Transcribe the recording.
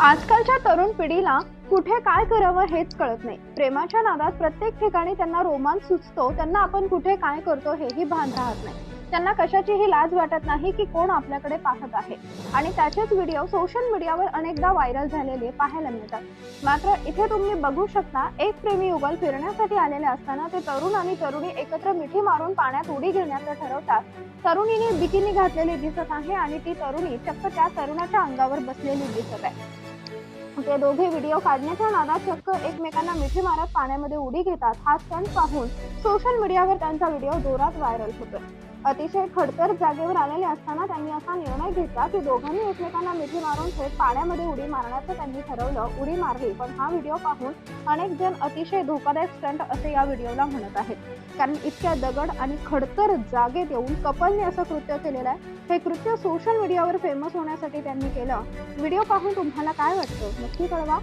आजकालच्या तरुण पिढीला कुठे काय करावं हेच कळत नाही. प्रेमाच्या नादात प्रत्येक ठिकाणी त्यांना रोमांस सुचतो त्यांना आपण कुठे काय करतो हेही भान राहत नाही. त्यांना कशाचीही लाज वाटत नाही की कोण आपल्याकडे पाहत आहे. आणि त्याचेच व्हिडिओ सोशल मीडियावर अनेकदा व्हायरल झालेले पाहायला मिळतात. मात्र इथे तुम्ही बघू शकता एक प्रेमी युगल फिरण्यासाठी आलेले असताना ते तरुण आणि तरुणी एकत्र मिठी मारून पाण्यात उडी घेण्याचं ठरवतात. तरुणीने बिकिनी घातलेली दिसत आहे आणि ती तरुणी चक्क त्या तरुणाच्या अंगावर बसलेली दिसत आहे. ते दोघे व्हिडिओ काढण्याच्या नादात चक्क एकमेकांना मिठी मारत पाण्यामध्ये उडी घेतात. हा क्षण पाहून सोशल मीडियावर त्यांचा व्हिडिओ जोरात व्हायरल होतो. अतिशय खडतर जागेवर आलेले असताना त्यांनी असा निर्णय घेतला की दोघांनी एकमेकांना मिठी मारून थेट पाण्यामध्ये उडी मारण्याचं त्यांनी ठरवलं. उडी मारली. पण हा व्हिडिओ पाहून अनेक जण अतिशय धोकादायक स्टंट असे या व्हिडिओला म्हणत आहेत. कारण इतक्या दगड आणि खडतर जागेत येऊन कपलने असं कृत्य केलेलं आहे. हे कृत्य सोशल मीडियावर फेमस होण्यासाठी त्यांनी केलं. व्हिडिओ पाहून तुम्हाला काय वाटतं? नक्की कळवा.